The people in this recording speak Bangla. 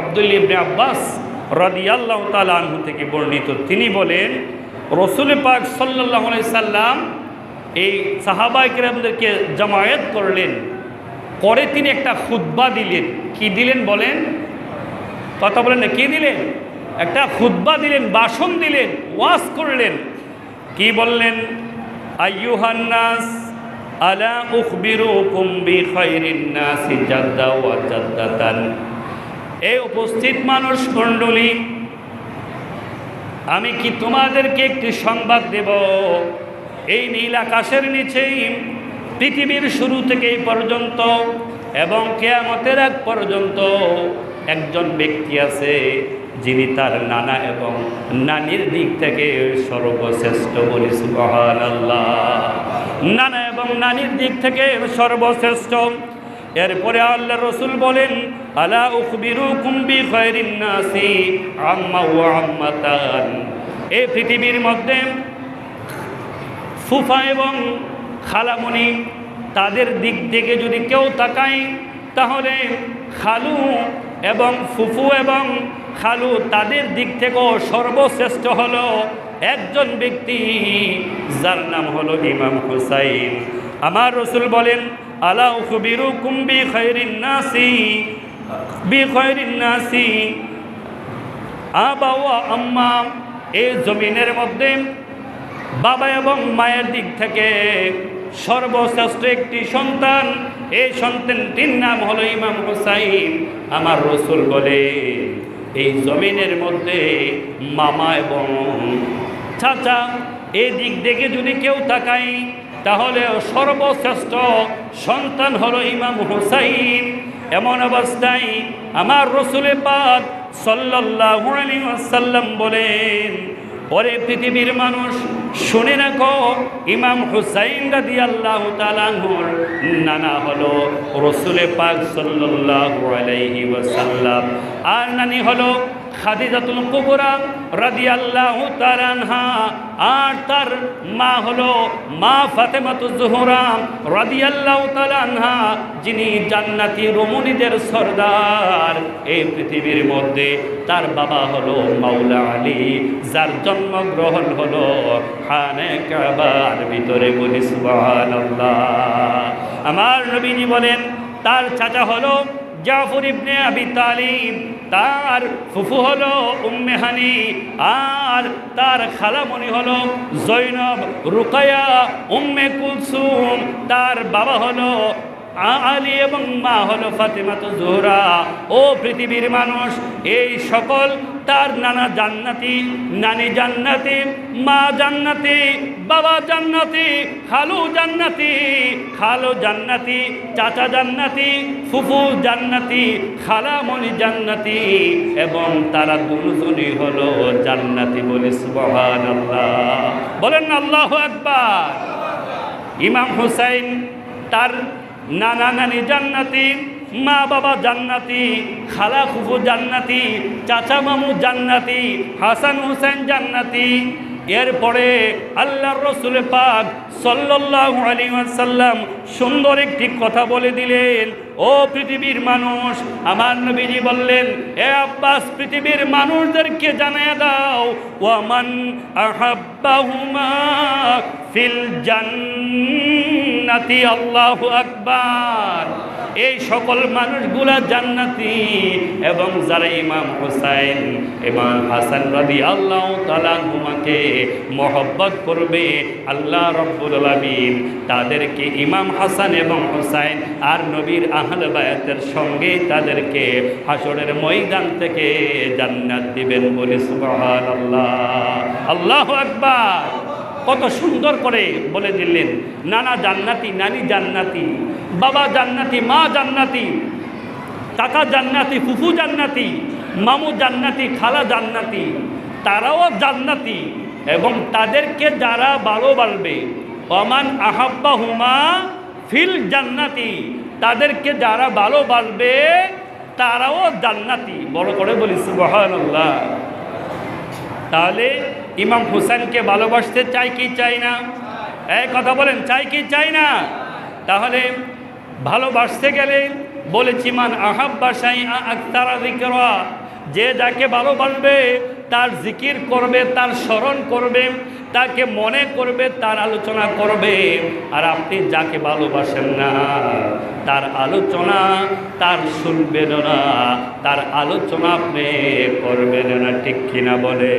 আব্দুল ইবনে আব্বাস রাদিয়াল্লাহ আনহু থেকে বর্ণিত। তিনি বলেন, রসুল পাক সাল্লাহ সাল্লাম এই সাহাবাই কেরামদেরকে জামায়াত করলেন। পরে তিনি একটা খুদ্া দিলেন। কি দিলেন বলেন? কথা বলেন না, কী দিলেন? একটা খুদ্া দিলেন, ভাষণ দিলেন, ওয়াজ করলেন। কি বললেন? আইয়ুহান্নাস আলা উখবিরুকুম বিখাইরিন নাসি জাদ্দা ওয়া জাদ্দাতান। এই উপস্থিত মানুষ মণ্ডলী, আমি কি তোমাদেরকে একটি সংবাদ দেব? এই নীল আকাশের নিচেই, পৃথিবীর শুরু থেকে এই পর্যন্ত এবং কেয়ামতের এক পর্যন্ত একজন ব্যক্তি আছে, যিনি তার নানা এবং নানির দিক থেকে সর্বশ্রেষ্ঠ বলি সুবহান আল্লাহ নানা এবং নানির দিক থেকে সর্বশ্রেষ্ঠ এরপরে আল্লাহ রসুল বলেন, আলা উখবিরু কুম্বি খয়রিন নাসি আম্মা ওয়া আম্মাতান। এই পৃথিবীর মধ্যে ফুফা এবং খালামণি তাদের দিক থেকে যদি কেউ তাকায়, তাহলে খালু এবং ফুফু এবং খালু তাদের দিক থেকেও সর্বশ্রেষ্ঠ হলো একজন ব্যক্তি, যার নাম হলো ইমাম হুসাইন। আমার রসুল বলেন আলা উখবিরু কুম্বি খৈরিন নাসি বি খৈরিন নাসি। আবা ওয়া আম্মা এই জমিনের মধ্যে বাবা এবং মায়ের দিক থেকে সর্বশ্রেষ্ঠ একটি সন্তান এই সন্তানটির নাম হলো ইমাম হুসাইন। আমার রসুল বলে, এই জমিনের মধ্যে মামা এবং চাচা এই দিক থেকে যদি কেউ তাকায় তাহলে সর্বশ্রেষ্ঠ সন্তান হলো ইমাম হুসাইন। এমন অবস্থায় আমার রসুলে সাল্লাল্লাহু আলাইহি বলেন, ওরে পৃথিবীর মানুষ, শুনে রাখো, ইমাম হুসাইন রাদি আল্লাহ তালাহুর নানা হলো রসুলে পাক সাল্লাল্লাহু আলাইহি ওয়াসাল্লাম। আর নানি হলো খাদিজাতুল কুবরা রাদি আল্লাহ তারানহা আর তার মা হলো মা ফাতেমাতু জোহরা রাদি আল্লাহ তালানহা যিনি জান্নাতি রমণীদের সর্দার। এই পৃথিবীর মধ্যে তার বাবা হলো মাওলা আলী, যার জন্মগ্রহণ হলো খানে কাবার ভিতরে বলি সুবহানাল্লাহ। আমার নবীজি বলেন, তার চাচা হলো জাফর ইবনে আবি তালিব, তার ফুফু হলো উম্মেহানি আর তার খালামণি হলো জৈনব রুকায়া উম্মে কুলসুম, তার বাবা হলো আলী এবং মা হলো ফাতেমা তো জোহরা। ও পৃথিবীর মানুষ, এই সকল তার নানা জান্নাতি, নানি জান্নাতি, মা জান্নাতি, বাবা জান্নাতি, খালু জান্নাতি, খালো জান্নাতি, চাচা জান্নাতি, ফুফু জান্নাতি, খালামণি জান্নাতি এবং তারা দুজনই হলো জান্নাতি বলে সুবহান আল্লাহ বলেন আল্লাহ আকবার। ইমাম হুসাইন তার নানা নানি জান্নাতি মা বাবা জান্নাতি খালা ফুফু জান্নাতি চাচা মামু জান্নাতি, হাসান হুসেন জান্নাতি। এরপরে আল্লাহর রসুল পাক সাল্লাহ আলী সাল্লাম সুন্দর একটি কথা বলে দিলেন ও পৃথিবীর মানুষ, আমার নবীজি বললেন, এ আব্বাস, পৃথিবীর মানুষদেরকে জানিয়ে দাও, ওয়ামান আহাব্বাহুমা ফিল জান্নাতি, আল্লাহু আকবার। এই সকল মানুষগুলা জান্নাতি এবং যারা ইমাম হুসাইন, ইমাম হাসান রাদি আল্লাহ তালাহুমাকে মহব্বত করবে, আল্লাহ রব্বুল আলমিন তাদেরকে ইমাম হাসান এবং হুসাইন আর নবীর আহল বায়াতের সঙ্গে তাদেরকে হাসরের ময়দান থেকে জান্নাত দিবেন বলে সুবহান আল্লাহ আল্লাহ আকবার। কত সুন্দর করে বলে দিলেন, নানা জান্নাতি, নানি জান্নাতি, বাবা জান্নাতি, মা জান্নাতি, কাকা জান্নাতি, ফুফু জান্নাতি, মামু জান্নাতি, খালা জান্নাতি, তারাও জান্নাতি এবং তাদেরকে যারা ভালোবাসবে অমান আহাব্বা হুমা ফিল জান্নাতি তাদেরকে যারা ভালোবাসবে, তারাও জান্নাতি। বড় করে বলি, সুবহানাল্লাহ। তাহলে ইমাম হুসেনকে ভালোবাসতে চাই কি চাই না? এই কথা বলেন চাই কি চাই না? তাহলে ভালোবাসতে গেলে বলেছি, মান আহাব্বা সাই আক্তারা জিকরা যে যাকে ভালোবাসবে, তার জিকির করবে, তার স্মরণ করবে। তাকে মনে করবে, তার আলোচনা করবে। আর আপনি যাকে ভালোবাসেন না, তার আলোচনা, তার শুনবেন না তার আলোচনা আপনি করবেন না, ঠিক কিনা বলে?